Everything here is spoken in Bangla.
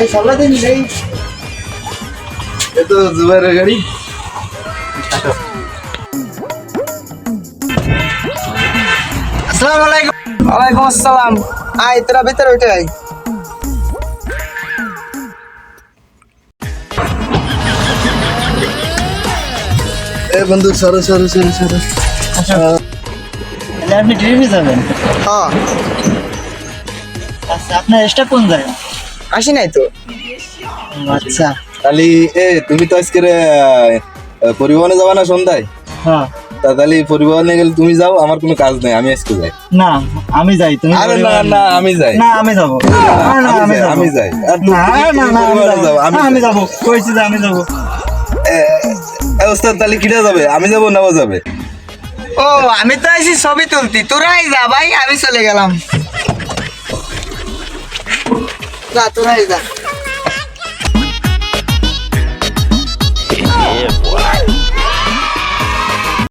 এই সামলা দিন এই এ তো জুবাইরের ওয়ালাইকুম আসসালাম আয় তোরা ভিতরে উঠে আয় এ বন্ধু, সরো সরো সরো সরো। আপনি ড্রিমে যাবেন? হ্যাঁ। আচ্ছা আপনার এক্সট্রা কোন জায়গা? আসি নাই তো। আচ্ছা। তাহলে এ তুমি তো আজকে পরিবহনে যাবা না সন্ধ্যায়? হ্যাঁ। তা তাহলে পরিবহনে গেলে তুমি যাও আমার কোনো কাজ নেই আমি আজকে যাই। না আমি যাই তুমি আরে না না আমি যাই। না আমি যাব। না আমি আমি যাই, আমি যাই। আর না না না আমি পরিবহনে যাব। কইছি যে আমি যাব। এ, এ, ওস্তাদ তাহলে কিটা যাবে? আমি যাব না ও যাবে? ও, আমি তো আইছি ছবি তুলতি। তোরাই যা ভাই, আমি চলে গেলাম। যা তোরাই যা